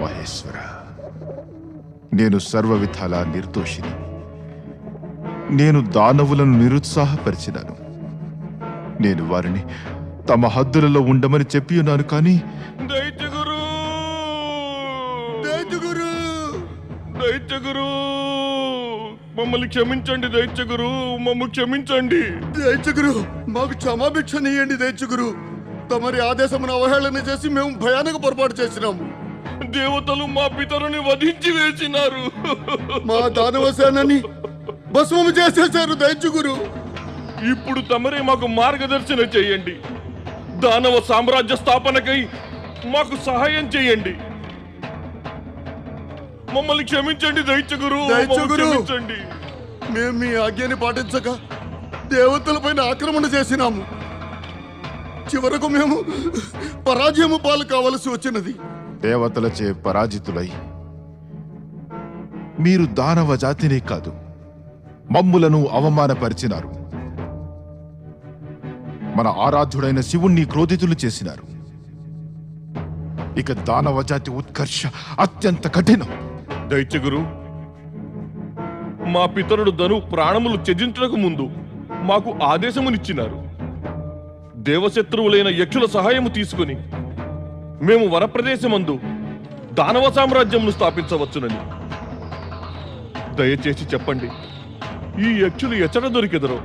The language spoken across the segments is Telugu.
మహేశ్వర. నేను సర్వ విధాలా నిర్దోషిని. నేను దానవులను నిరుత్సాహపరిచినాను. నేను వారిని తమ హద్దులలో ఉండమని చెప్పి ఉన్నాను కానీ దైత్యగురు దైత్యగురు దైత్యగురు మమ్మల్ని క్షమించండి దైత్యగురు మమ్మల్ని క్షమించండి! దైత్యగురు మాకు క్షమాభిక్షణీయండి దైత్యగురు తమరి ఆదేశమును అవహేళన చేసి మేము భయానక పొరపాటు చేసినాము. దేవతలు మా పితరుని వధించి వేసినారు. మా దానవ సేనని భస్మము చేసేశారు దైత్యగురు ఇప్పుడు తమరే మాకు మార్గదర్శన చేయండి. దానవ సామ్రాజ్య స్థాపనకై మాకు సహాయం చేయండి. మమ్మల్ని క్షమించండి దైత్యగురు దైత్యగురు. క్షమించండి. మేము మీ ఆజ్ఞని పాటించక దేవతలపైన ఆక్రమణ చేసినాము. చివరకు మేము పరాజయము పాలు కావలసి వచ్చినది. దేవతలచే పరాజితులై. మీరు దానవ జాతినే కాదు మమ్ములను అవమానపరిచినారు. మన ఆరాధ్యుడైన శివుణ్ణి క్రోధితులు చేసినారు. ఇక దానవ జాతి ఉత్కర్ష అత్యంత కఠినం. దైత్యగురు మా పితరుడు ధను ప్రాణములు త్యజించడానికి ముందు మాకు ఆదేశమునిచ్చినారు. దేవశత్రువులైన యక్షుల సహాయము తీసుకుని మేము వనప్రదేశమందు దానవ సామ్రాజ్యంను స్థాపించవచ్చునని. దయచేసి చెప్పండి ఈ యక్షులు ఎచ్చట దొరికెదరో?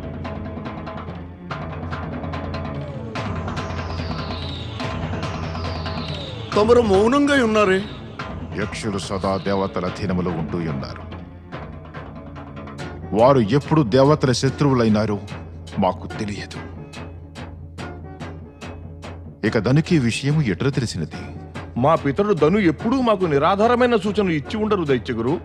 తమరు మౌనంగా ఉన్నారే? యక్షులు సదా దేవతల అధీనములో ఉంటూ ఉన్నారు. వారు ఎప్పుడు దేవతల శత్రువులైనారో మాకు తెలియదు. ఇక ధనుకి విషయం ఎట్ర తెలిసినది? మా పితరుడు ధను ఎప్పుడూ మాకు నిరాధారమైన సూచనలు ఇచ్చి ఉండరు దైత్యగురు.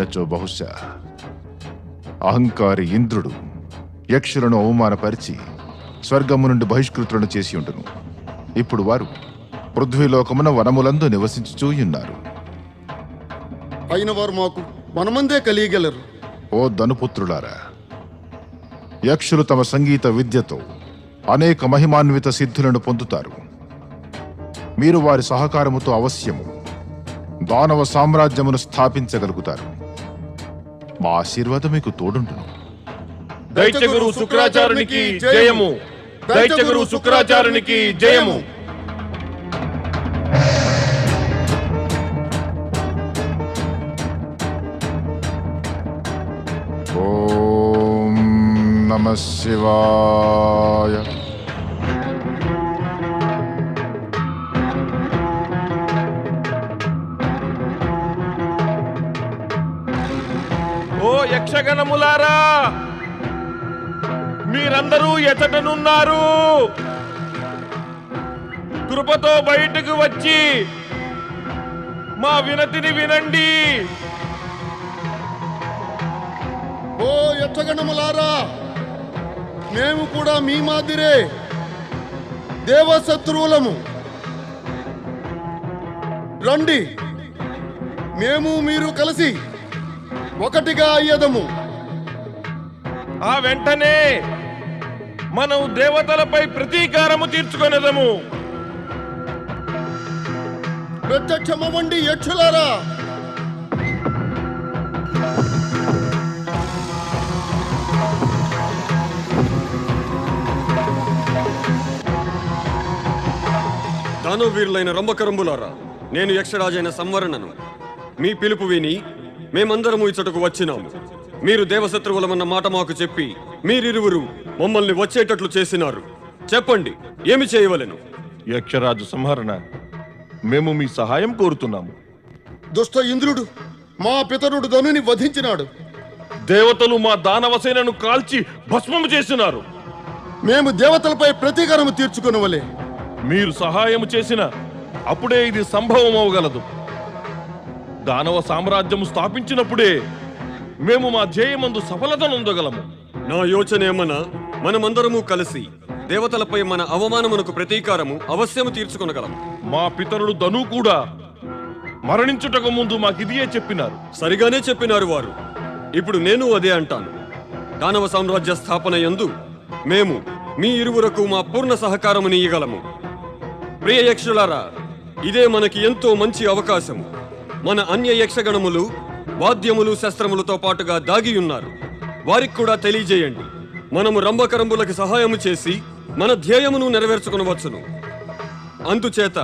ఆయనచో బహుశా అహంకారి ఇంద్రుడు యక్షులను అవమానపరిచి స్వర్గము నుండి బహిష్కృతులను చేసి ఉండును. ఇప్పుడు వారు పృథ్వీలోకమున వనములందు నివసించుచూ ఉన్నారు. అయిన వారు మాకు మనమందే కలియగలరు. ఓ ధనుపుత్రులారా యక్షులు తమ సంగీత విద్యతో అనేక మహిమాన్విత సిద్ధులను పొందుతారు. మీరు వారి సహకారముతో అవశ్యము దానవ సామ్రాజ్యమును స్థాపించగలుగుతారు. మా ఆశీర్వాదం మీకు తోడుండును దైత్యగురు శుక్రాచార్యునికి జయము. దైత్యగురు శుక్రాచార్యునికి జయము. ఓం నమ శివాయ. ఓ మీరందరూ ఎతటనున్నారు. కృపతో బయటకు వచ్చి మా వినతిని వినండి. ఓ యక్షగణములారా మేము కూడా మీ మాదిరే దేవశత్రువులము. రండి మేము మీరు కలిసి ఒకటిగా అయ్యదము. ఆ వెంటనే మనం దేవతలపై ప్రతీకారము తీర్చుకొనేదము. ప్రత్యక్షమవ్వండి యక్షులారా. దానవీరులైన రంభకరంబులారా నేను యక్షరాజైన సంవరణను. మీ పిలుపు విని మేమందరము ఇచ్చటకు వచ్చినాము మీరు దేవశత్రువులమన్న మాట మాకు చెప్పి మీరిరువురు మమ్మల్ని వచ్చేటట్లు చేసినారు. చెప్పండి ఏమి చేయవలెను? యక్షరాజు సంహరణ మేము మీ సహాయం కోరుతున్నాము. దుష్ట ఇంద్రుడు మా పితరుడు ధనుని వధించినాడు. దేవతలు మా దానవసేనను కాల్చి భస్మము చేసినారు. మేము దేవతలపై ప్రతీకారము తీర్చుకునవలే. మీరు సహాయం చేసిన అప్పుడే ఇది సంభవం అవగలదు దానవ సామ్రాజ్యం స్థాపించినప్పుడే మేము మా ధ్యేయమందు సఫలత నొందగలము నా యోచన ఏమన్నా? మనమందరము కలిసి దేవతలపై మన అవమానమునకు ప్రతీకారము అవశ్యము తీర్చుకొనగలం మా పితరుడు ధను కూడా మరణించుటకు ముందు మాకిదియే చెప్పినారు. సరిగానే చెప్పినారు వారు. ఇప్పుడు నేను అదే అంటాను. దానవ సామ్రాజ్య స్థాపన యందు మేము మీ ఇరువురకు మా పూర్ణ సహకారముని ఇయ్యగలము. ప్రియ యక్షులారా ఇదే మనకి ఎంతో మంచి అవకాశము. మన అన్య యక్షగణములు వాద్యములు శస్త్రములతో పాటుగా దాగి ఉన్నారు. వారికి కూడా తెలియజేయండి. మనము రంభకరంబులకి సహాయము చేసి మన ధ్యేయమును నెరవేర్చుకునవచ్చును అందుచేత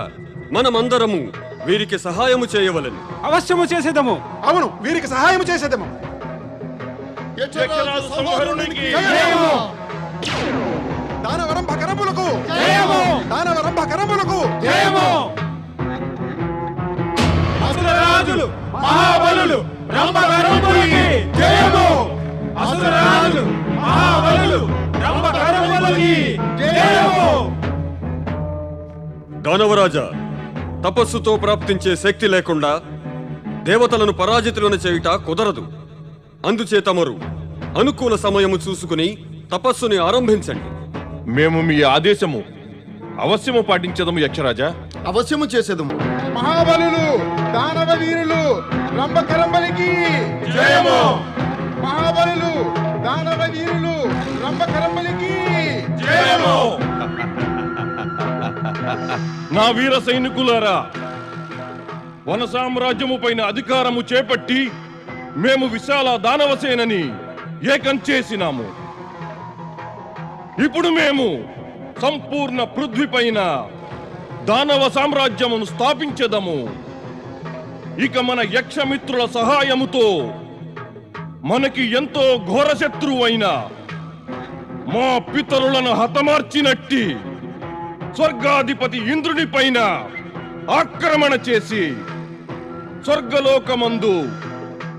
మనమందరము వీరికి సహాయము చేయవలెను. అవశ్యము చేసేదము. అవును వీరికి సహాయం చేసేదము. దానవరంభ కరములకు దానవరంభ కరములకు మహాబలులు జయము. మహాబలులు. జయము. దానవరాజా తపస్సుతో ప్రాప్తించే శక్తి లేకుండా దేవతలను పరాజితులను చేయుట కుదరదు. అందుచేత మరు అనుకూల సమయము చూసుకుని తపస్సుని ఆరంభించండి. మేము మీ ఆదేశము అవశ్యము పాటించదము యక్షరాజా. అవశ్యము చేసేదము. మహాబలులు దానవ వీరులు రంభకరంబలికి జయము. మహాబలులు దానవ వీరులు రంభకరంబలికి జయము. నా వీర సైనికులారా వన సామ్రాజ్యము పైన అధికారము చేపట్టి మేము విశాల దానవసేనని ఏకం చేసినాము. ఇప్పుడు మేము సంపూర్ణ పృథ్వీ పైన దానవ సామ్రాజ్యమును స్థాపించదము. ఇక మన యక్షమిత్రుల సహాయముతో మనకి ఎంతో ఘోర శత్రువైన మా పితరులను హతమార్చినట్టి స్వర్గాధిపతి ఇంద్రుని పైన ఆక్రమణ చేసి స్వర్గలోకమందు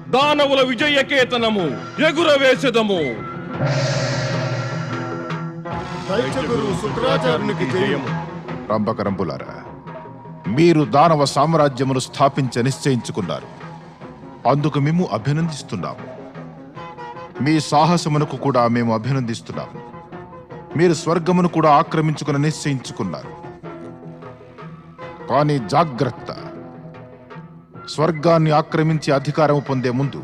దానవుల విజయకేతనము ఎగురవేసెదము. దైత్యగురు శుక్రాచార్యునికి జయము రంభకరంబులారా మీరు దానవ సామ్రాజ్యమును స్థాపించ నిశ్చయించుకున్నారు. అందుకు మేము అభినందిస్తున్నాము. మీ సాహసమునకు కూడా మేము అభినందిస్తున్నాము. మీరు స్వర్గమును కూడా ఆక్రమించుకుని నిశ్చయించుకున్నారు. కానీ జాగ్రత్త. స్వర్గాన్ని ఆక్రమించి అధికారము పొందే ముందు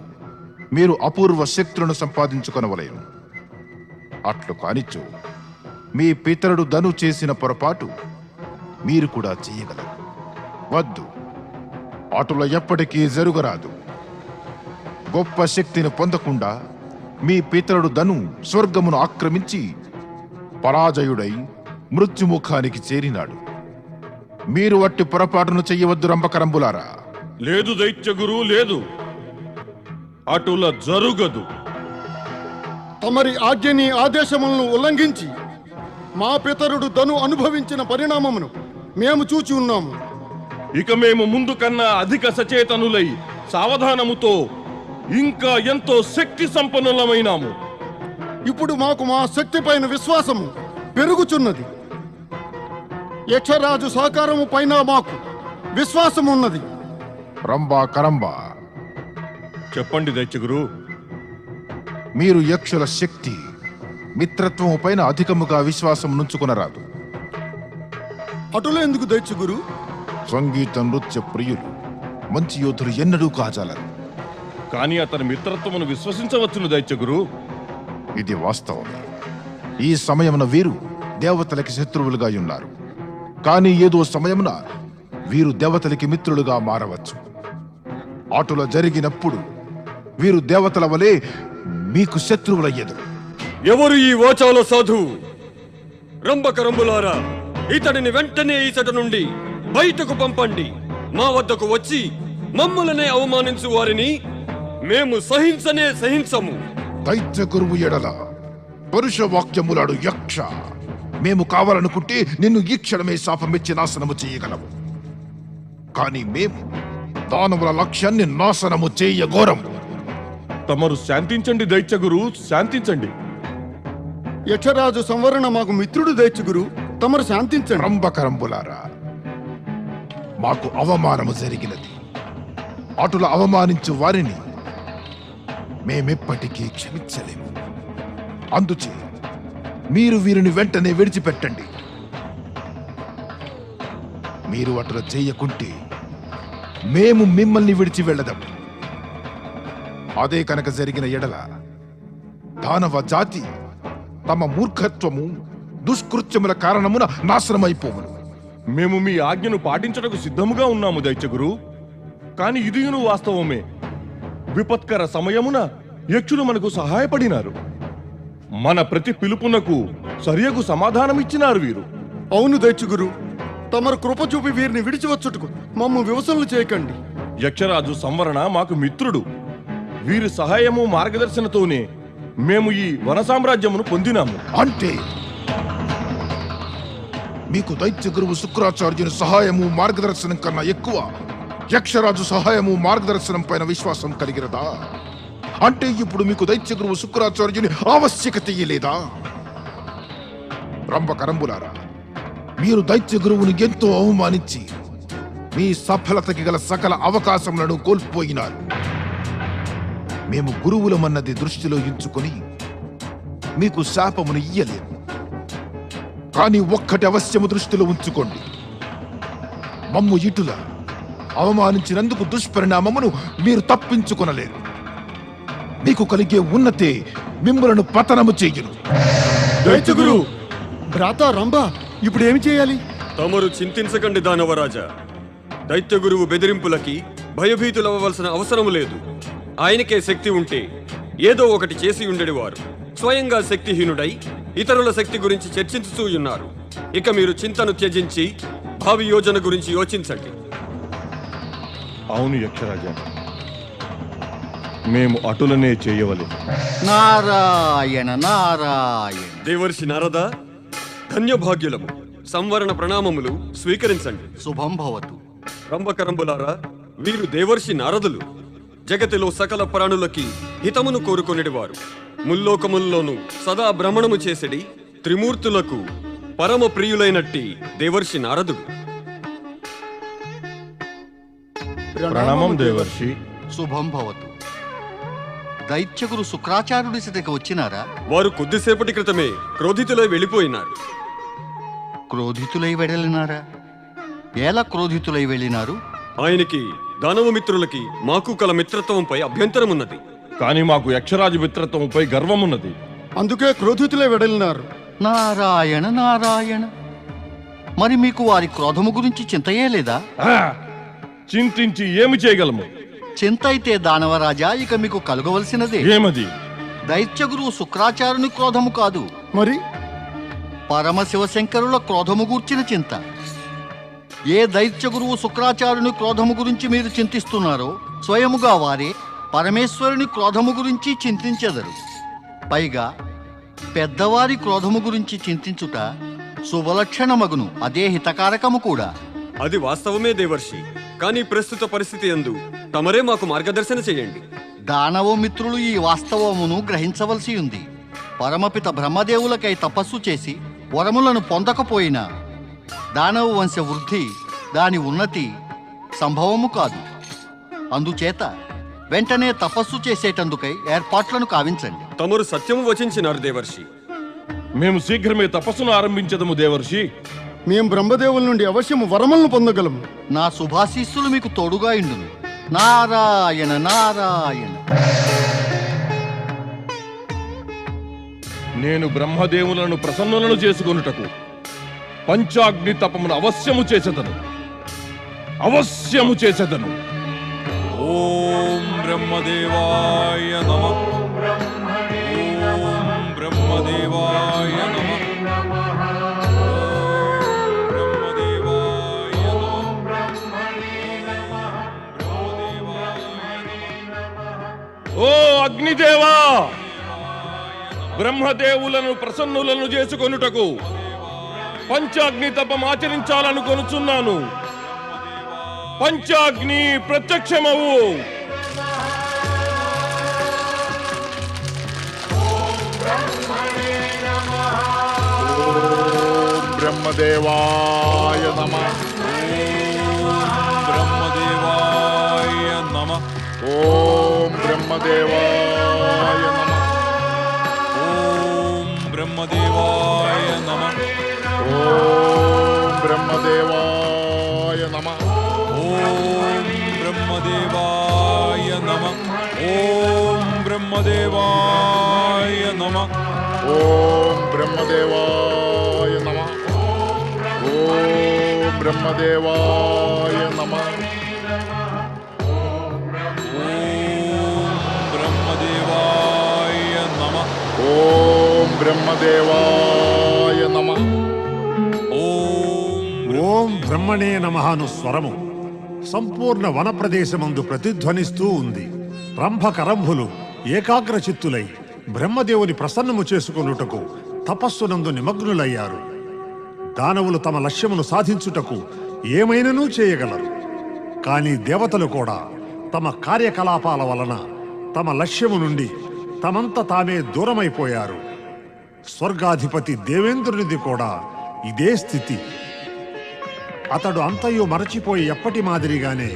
మీరు అపూర్వ శక్తులను సంపాదించుకొనవలేను. అట్లు కానిచ్చు. మీ పితరుడు ధను చేసిన పొరపాటు మీరు కూడా చేయగలరు. వద్దు. అటుల ఎప్పటికీ జరుగరాదు. గొప్ప శక్తిని పొందకుండా మీ పితరుడు ధను స్వర్గమును ఆక్రమించి పరాజయుడై మృత్యుముఖానికి చేరినాడు. మీరు వట్టి పొరపాటును చెయ్యవద్దు రంభకరంబులారా. లేదు దైత్యగురు లేదు. అటుల జరుగదు. తమరి ఆజ్ఞని ఆదేశములను ఉల్లంఘించి మా పితరుడు ధను అనుభవించిన పరిణామమును మేము చూచి ఉన్నాము. ఇక మేము ముందు కన్నా అధిక సచేతనులై సావధానముతో ఇంకా ఎంతో శక్తి సంపన్నులమైనాము. ఇప్పుడు మాకు మా శక్తి పైన విశ్వాసము పెరుగుచున్నది. యక్షరాజు సహకారము పైన మాకు విశ్వాసం ఉన్నది. రంభా కరంబా చెప్పండి దైత్యగురు. మీరు యక్షుల శక్తి మిత్రత్వము పైన అధికముగా విశ్వాసం నుంచుకునరాదు. అటులో ఎందుకు దైత్యగురు? సంగీత నృత్య ప్రియులు మంచి యోధులు ఎన్నడూ కాజాలరు. కానీ అతని మిత్రత్వమును విశ్వసించవచ్చును దైత్యగురు. ఇది వాస్తవమే ఈ సమయమున వీరు దేవతలకి శత్రువులుగా ఉన్నారు. కానీ ఏదో సమయమున వీరు దేవతలకి మిత్రులుగా మారవచ్చు. అటుల జరిగినప్పుడు వీరు దేవతల వలె మీకు శత్రువులయ్యదు ఎవరు ఈ ఓచాల సాధువు? రంభకరంబులారా ఇతడిని వెంటనే ఈచట నుండి బయటకు పంపండి. మా వద్దకు వచ్చి మమ్ములనే అవమానించు వారిని మేము సహించనే సహించము. దైత్య గురువు ఎడల పరుష వాక్యములాడు యక్ష. మేము కావాలనుకుంటే నిన్ను ఈ క్షణమే శాపమిచ్చి నాశనము చేయగలము. కానీ మేము దానవుల లక్ష్యాన్ని నాశనము చేయగోరం. తమరు శాంతించండి దైత్యగురు శాంతించండి. యక్షరాజు సంవరణ మాకు మిత్రుడు దైత్యగురు తమరు శాంతించండి. రంభకరంబులారా మాకు అవమానము జరిగినది. అటుల అవమానించు వారిని మేమెప్పటికీ క్షమించలేము. అందుచే మీరు వీరిని వెంటనే విడిచిపెట్టండి. మీరు అటుల చేయకుంటే మేము మిమ్మల్ని విడిచి వెళ్ళదాం. అదే కనుక జరిగిన ఎడల దానవ జాతి తమ మూర్ఖత్వము దుష్కృత్యముల కారణమున నాశనమైపోవును. మేము మీ ఆజ్ఞను పాటించటకు సిద్ధముగా ఉన్నాము దైత్యగురు. కాని ఇదియును వాస్తవమే. విపత్కర సమయమున యక్షులు మనకు సహాయపడినారు. మన ప్రతి పిలుపునకు సరియగు సమాధానమిచ్చినారు వీరు. అవును దైత్యగురు. తమరు కృప చూపి వీరిని విడిచివచ్చుటకు మమ్ము వివసనలు చేయకండి. యక్షరాజు సంవరణ మాకు మిత్రుడు. వీరి సహాయము మార్గదర్శనతోనే మేము ఈ వన సామ్రాజ్యమును పొందినాము. అంటే మీకు దైత్య గురువు శుక్రాచార్యుని సహాయము మార్గదర్శనం కన్నా ఎక్కువ యక్షరాజు సహాయము మార్గదర్శనం పైన విశ్వాసం కలిగిరదా అంటే ఇప్పుడు మీకు దైత్య గురువు శుక్రాచార్యుని ఆవశ్యకత లేదా రంభకరంబులారా మీరు దైత్య గురువుని ఎంతో అవమానించి మీ సఫలతకి గల సకల అవకాశములను కోల్పోయినారు. మేము గురువులమన్నది దృష్టిలో ఉంచుకొని మీకు శాపమును ఇయ్యలేము. కానీ ఒక్కటి అవశ్యము దృష్టిలో ఉంచుకోండి. మమ్ము ఇటుల అవమానించినందుకు దుష్పరిణామమును మీరు తప్పించుకొనలేరు. మీకు కలిగే ఉన్నతే మిమ్మలను పతనము చెయ్యును దైత్యగురు! భ్రాత రంభ ఇప్పుడు ఏమి చేయాలి? తమరు చింతించకండి దానవరాజా. దైత్య గురువు బెదిరింపులకి భయభీతులవ్వవలసిన అవసరం లేదు. ఆయనకే శక్తి ఉంటే ఏదో ఒకటి చేసి ఉండేవారు. స్వయంగా శక్తిహీనుడై ఇతరుల శక్తి గురించి చర్చించుతూ ఉన్నారు. ఇక మీరు చింతను త్యజించి భావి యోజన గురించి యోచించండి. అవును యక్షరాజా. మేము అటులనే చేయవలె. నారాయణ నారాయణ. దేవర్షి నారద ధన్యభాగ్యులము. సంవరణ ప్రణామములు స్వీకరించండి. శుభం భవతు. రంభకరంబులారా వీరు దేవర్షి నారదులు. జగతిలో సకల ప్రాణులకి హితమును కోరుకొనిడివారు. ముల్లోకముల్లోనూ సదా భ్రమణము చేసడి త్రిమూర్తులకు పరమ ప్రియులైనట్టి దేవర్షి నారదుడు. ప్రణామం దేవర్షి. శుభం భవతు. దైత్యగురు శుక్రాచార్యుడి సిద్ధకి వచ్చినారా? వారు కొద్దిసేపటి క్రితమే క్రోధితులై వెళ్ళిపోయినారు. క్రోధితులై వెడలినారా ఎలా క్రోధితులై వెళ్ళినారు? ఆయనకి దానవ మిత్రులకి మాకు కల మిత్రత్వంపై అభ్యంతరం ఉన్నది కాని మాకు యక్షరాజు మిత్రత్వంపై గర్వమున్నది. అందుకే క్రోధితులే వెడలినారు. నారాయణ నారాయణ. మరి మీకు వారి క్రోధము గురించి చింతయే లేదా? ఆ! చింతించి ఏమి చేయగలము? చింత అయితే దానవరాజా ఇక మీకు కలగవలసినదే. ఏమది? దైత్యగురు శుక్రాచార్యుని క్రోధము కాదు. మరి? పరమశివశంకరుల క్రోధము గూర్చిన చింత. ఏ దైత్య గురువు శుక్రాచార్యుని క్రోధము గురించి మీరు చింతిస్తున్నారో స్వయముగా వారే పరమేశ్వరుని క్రోధము గురించి చింతించెదరు. పైగా పెద్దవారి క్రోధము గురించి చింతించుట శుభలక్షణమగును అదే హితకారకము కూడా. అది వాస్తవమే దేవర్షి కానీ ప్రస్తుత పరిస్థితి ఎందు తమరే మాకు మార్గదర్శన చేయండి. దానవ మిత్రులు ఈ వాస్తవమును గ్రహించవలసి ఉంది. పరమపిత బ్రహ్మదేవులకై తపస్సు చేసి వరములను పొందకపోయినా దానవ వంశ వృద్ధి దాని ఉన్నతి సంభవము కాదు. అందుచేత వెంటనే తపస్సు చేసేటందుకై ఏర్పాట్లను కావించండి. తమరు సత్యము వచించినారు దేవర్షి. మేము శీఘ్రమే తపస్సును ఆరంభించదము దేవర్షి. మేం బ్రహ్మదేవుల నుండి అవశ్యము వరములను పొందగలము. నా శుభాశీస్సులు మీకు తోడుగా ఇండును. నారాయణ నారాయణ. నేను బ్రహ్మదేవులను ప్రసన్నులను చేసుకొనుటకు పంచాగ్ని తపమును అవశ్యము చేసేదను. అవశ్యము చేసేదను. ఓం బ్రహ్మదేవాయ నమ బ్రహ్మదేవాయ నమ ఓ అగ్నిదేవా బ్రహ్మదేవులను ప్రసన్నులను చేసుకొనుటకు పంచాగ్ని తపం ఆచరించాలనుకొనుచున్నాను. పంచాగ్ని ప్రత్యక్షమవు. బ్రహ్మదేవాయ నమ బ్రహ్మదేవాయ నమ ఓం బ్రహ్మదేవాయ నమ ఓం బ్రహ్మదేవాయ నమ ఓం బ్రహ్మదేవాయ నమ ఓం బ్రహ్మదేవాయ నమ ఓం బ్రహ్మదేవాయ నమ ఓం బ్రహ్మదేవాయ బ్రహ్మదేవాయ నమ. బ్రహ్మదేవాయ నమ. ఓం బ్రహ్మదేవాయ నమ. ఓం ఓం బ్రహ్మణే నమఃను స్వరము. సంపూర్ణ వన ప్రదేశమందు ప్రతిధ్వనిస్తూ ఉంది. రంభకరంభులు ఏకాగ్ర చిత్తులై బ్రహ్మదేవుని ప్రసన్నము చేసుకొనుటకు తపస్సునందు నిమగ్నులయ్యారు. దానవులు తమ లక్ష్యమును సాధించుటకు ఏమైనను చేయగలరు. కానీ దేవతలు కూడా తమ కార్యకలాపాల వలన తమ లక్ష్యము నుండి తమంత తామే దూరమైపోయారు. స్వర్గాధిపతి దేవేంద్రునిది కూడా ఇదే స్థితి. అతడు అంతయు మరచిపోయి ఎప్పటి మాదిరిగానే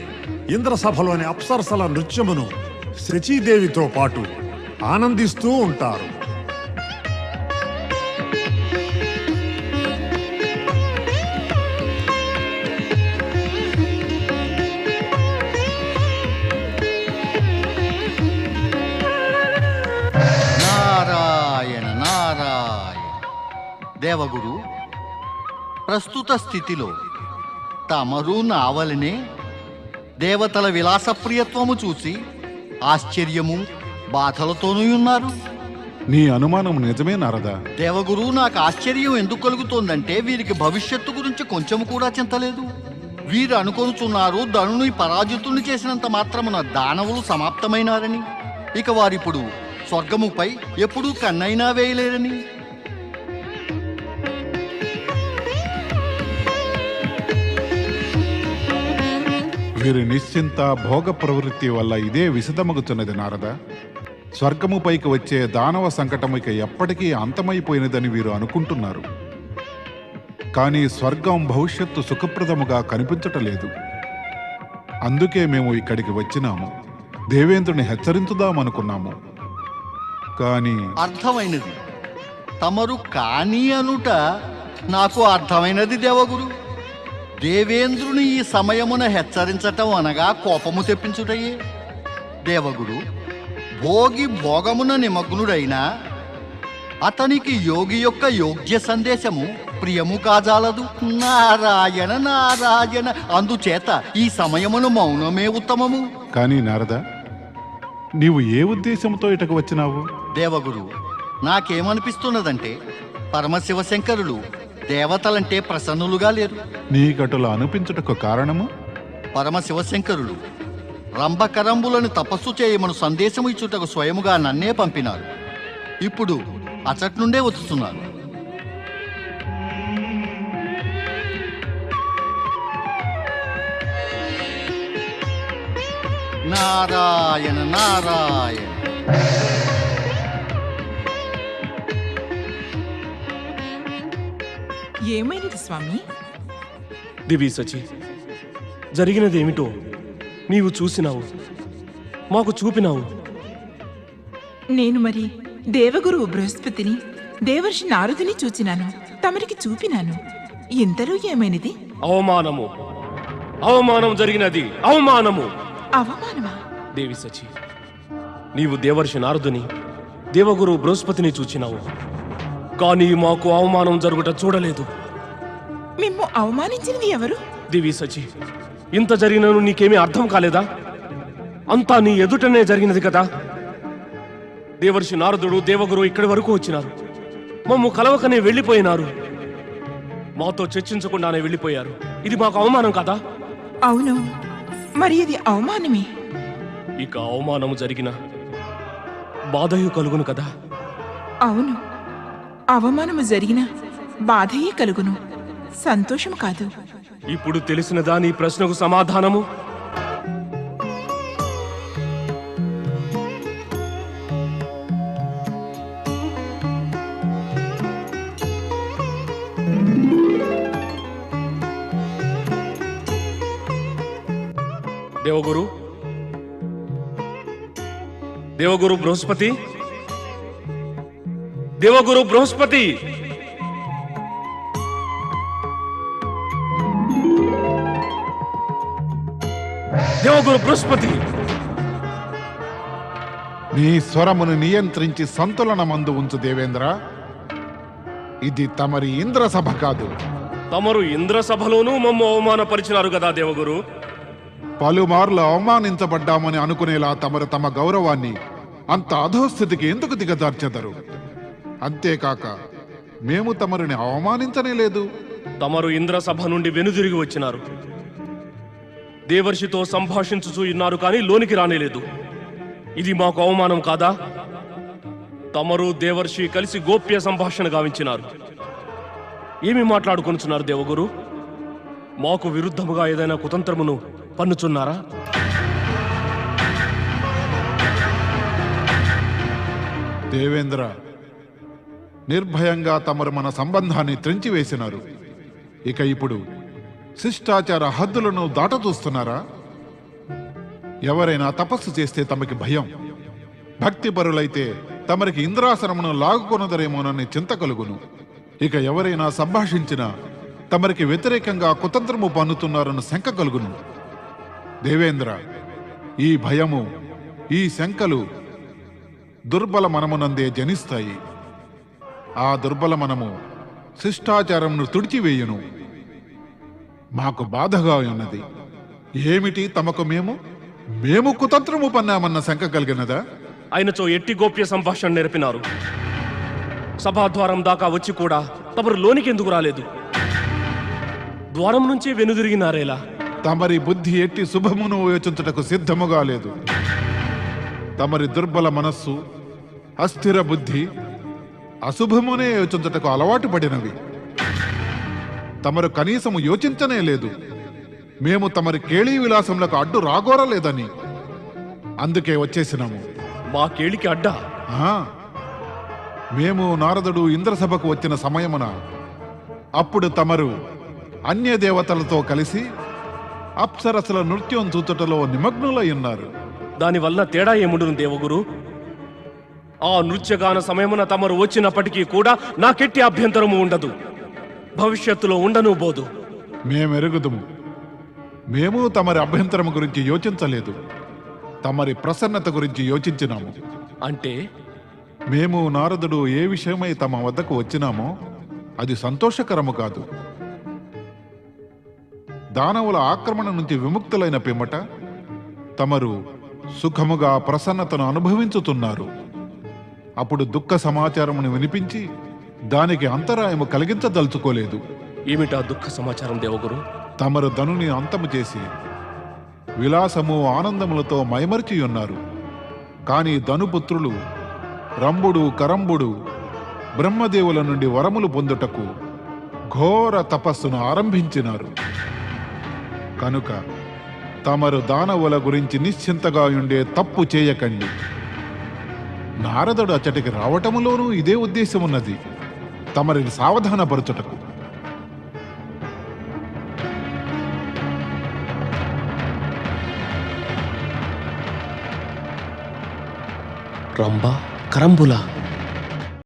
ఇంద్రసభలోని అప్సరసల నృత్యమును శచీదేవితో పాటు ఆనందిస్తూ ఉంటారు. దేవగురు ప్రస్తుత స్థితిలో తమరు నావలనే దేవతల విలాసప్రియత్వము చూసి ఆశ్చర్యము బాధలతోనూ ఉన్నారు నీ అనుమానం నిజమే నారదా. దేవగురు నాకు ఆశ్చర్యం ఎందుకు కలుగుతోందంటే వీరికి భవిష్యత్తు గురించి కొంచెం కూడా చింతలేదు వీరు అనుకొనుచున్నారు ధనుని పరాజితుని చేసినంత మాత్రమున దానవులు సమాప్తమైనారని. ఇక వారిప్పుడు స్వర్గముపై ఎప్పుడూ కన్నైనా వేయలేరని. వీరి నిశ్చింత భోగ ప్రవృత్తి వల్ల ఇదే విశదమగుతున్నది నారద. స్వర్గము పైకి వచ్చే దానవ సంకటం ఇక ఎప్పటికీ అంతమైపోయినదని వీరు అనుకుంటున్నారు. కానీ స్వర్గం భవిష్యత్తు సుఖప్రదముగా కనిపించటలేదు. అందుకే మేము ఇక్కడికి వచ్చినాము. దేవేంద్రుని హెచ్చరించుదామనుకున్నాము. కానీ అర్థమైనది. తమరు కాని అనుట నాకు అర్థమైనది దేవగురు. దేవేంద్రుని ఈ సమయమున హెచ్చరించటం అనగా కోపము తెప్పించుటయే. దేవగురు భోగి భోగమున నిమగ్నుడైనా అతనికి యోగి యొక్క యోగ్య సందేశము ప్రియము కాజాలదు. నారాయణ నారాయణ అందుచేత ఈ సమయమును మౌనమే ఉత్తమము. కానీ నారద నీవు ఏ ఉద్దేశంతో ఇటకు వచ్చినావు? దేవగురు నాకేమనిపిస్తున్నదంటే పరమశివశంకరులు దేవతలంటే ప్రసన్నులుగా లేరు. నీకటులా అనిపించుటకు కారణము? పరమశివశంకరులు రంభకరంబులను తపస్సు చేయమను సందేశము ఇచ్చుటకు స్వయముగా నన్నే పంపినారు. ఇప్పుడు అచట్ నుండే వస్తున్నారు నారాయణ నారాయణ. ఏమైనది స్వామి? దివి సచి జరిగినదేమిటో నీవు చూసినావు మాకు చూపినావు. నేను మరి దేవగురువు బృహస్పతిని దేవర్షి నారదుని చూచినాను తమరికి చూపినాను. ఇంతలో ఏమైనది? అవమానము. అవమానం జరిగినది. అవమానము. అవమానమా? దేవి సచి నీవు దేవర్షి నారదుని దేవగురు బృహస్పతిని చూచినావు. కానీ మాకు అవమానం జరుగుట చూడలేదు. మిమ్ము అవమానించినది ఎవరు? దివి సచి ఇంత జరిగినను నీకేమీ అర్థం కాలేదా? అంతా నీ ఎదుటనే జరిగినది కదా? దేవర్షి నారదుడు దేవగురు ఇక్కడి వరకు వచ్చినారు. మమ్ము కలవకనే వెళ్ళిపోయినారు. మాతో చర్చించకుండానే వెళ్ళిపోయారు. ఇది మాకు అవమానం కదా? అవును. మరి ఇది అవమానమే? ఇక అవమానము జరిగిన బాధయు కలుగును కదా? అవును. అవమానము జరిగిన బాధయే కలుగును. సంతోషం కాదు. ఇప్పుడు తెలిసినదా నీ ప్రశ్నకు సమాధానము? దేవగురు? దేవగురు బృహస్పతి? దేవగురు బృహస్పతి. దేవగురు బృహస్పతి. నీ స్వరమును నియంత్రించి సంతులనమందు ఉంచు దేవేంద్ర. ఇది తమరి ఇంద్ర సభ కాదు. తమరు ఇంద్ర సభలోనూ మమ్మ అవమానపరిచినారు కదా దేవగురు. పలుమార్లు అవమానించబడ్డామని అనుకునేలా తమరు తమ గౌరవాన్ని అంత అధోస్థితికి ఎందుకు దిగజార్చెదరు? అంతేకాక మేము తమరిని అవమానించనే లేదు. తమరు ఇంద్ర సభ నుండి వెనుదిరిగి వచ్చినారు. దేవర్షితో సంభాషించుచూ ఉన్నారు కానీ లోనికి రానేలేదు ఇది మాకు అవమానం కాదా? తమరు దేవర్షి కలిసి గోప్య సంభాషణ గావించినారు. ఏమి మాట్లాడుకొనుచున్నారు దేవగురు? మాకు విరుద్ధముగా ఏదైనా కుతంత్రమును పన్నుచున్నారా? దేవేంద్ర నిర్భయంగా తమరు మన సంబంధాన్ని త్రెంచివేసినారు. ఇక ఇప్పుడు శిష్టాచార హద్దులను దాటదూస్తున్నారా? ఎవరైనా తపస్సు చేస్తే తమకి భయం. భక్తిపరులైతే తమరికి ఇంద్రాసనమును లాగుకొనదరేమోనని చింత కలుగును. ఇక ఎవరైనా సంభాషించినా తమరికి వ్యతిరేకంగా కుతంత్రము పన్నుతున్నారని శంక కలుగును. దేవేంద్ర ఈ భయము ఈ శంకలు దుర్బల మనమునందే జనిస్తాయి. ఆ దుర్బల మనము శిష్టాచారంను తుడిచివేయును. మాకు బాధగా ఉన్నది. ఏమిటి తమకు మేము? మేము కుతంత్రము పన్నామన్న శంక కలిగినదా? ఆయనచో ఎట్టి గోప్య సంభాషణ నేర్పినారు. సభాద్వారం దాకా వచ్చి కూడా తమరు లోనికి ఎందుకు రాలేదు? ద్వారం నుంచే వెనుదిరిగినారేలా? తమరి బుద్ధి ఎట్టి శుభమును యోచించుటకు సిద్ధముగా లేదు. తమరి దుర్బల మనస్సు అస్థిర బుద్ధి అశుభమునే యోచించుటకు అలవాటు పడినవి. తమరు కనీసము యోచించనే లేదు. మేము తమరి కేళీ విలాసములకు అడ్డు రాగోరలేదని అందుకే వచ్చేసినాము. మా కేళికి అడ్డా? మేము నారదుడు ఇంద్రసభకు వచ్చిన సమయమున అప్పుడు తమరు అన్య దేవతలతో కలిసి అప్సరసల నృత్యం చూచుటలో నిమగ్నులై ఉన్నారు. దానివల్ల తేడా ఏముండును దేవగురు? ఆ నృత్యగాన సమయమున తమరు వచ్చినప్పటికీ కూడా నాకెట్టి అభ్యంతరము ఉండదు. భవిష్యత్తులో ఉండను బోదు. మేమెరుగుదుము. మేము తమరి అభ్యంతరం గురించి యోచించలేదు. తమరి ప్రసన్నత గురించి యోచించినాము. అంటే? మేము నారదుడు ఏ విషయమై తమ వద్దకు వచ్చినామో అది సంతోషకరము కాదు. దానవుల ఆక్రమణ నుంచి విముక్తులైన పిమ్మట తమరు సుఖముగా ప్రసన్నతను అనుభవించుతున్నారు. అప్పుడు దుఃఖ సమాచారమును వినిపించి దానికి అంతరాయము కలిగించదలుచుకోలేదు. ఏమిటా దుఃఖ సమాచారం దేవగురు? తమరు ధనుని అంతము చేసి విలాసము ఆనందములతో మైమరిచి ఉన్నారు. కాని ధనుపుత్రులు రంభుడు కరంబుడు బ్రహ్మదేవుల నుండి వరములు పొందుటకు ఘోర తపస్సును ఆరంభించినారు. కనుక తమరు దానవుల గురించి నిశ్చింతగా ఉండే తప్పు చేయకండి. నారదుడు అతడికి రావటములోనూ ఇదే ఉద్దేశం ఉన్నది తమరిని సావధానపరచుటకు. రంభ కరంబుల.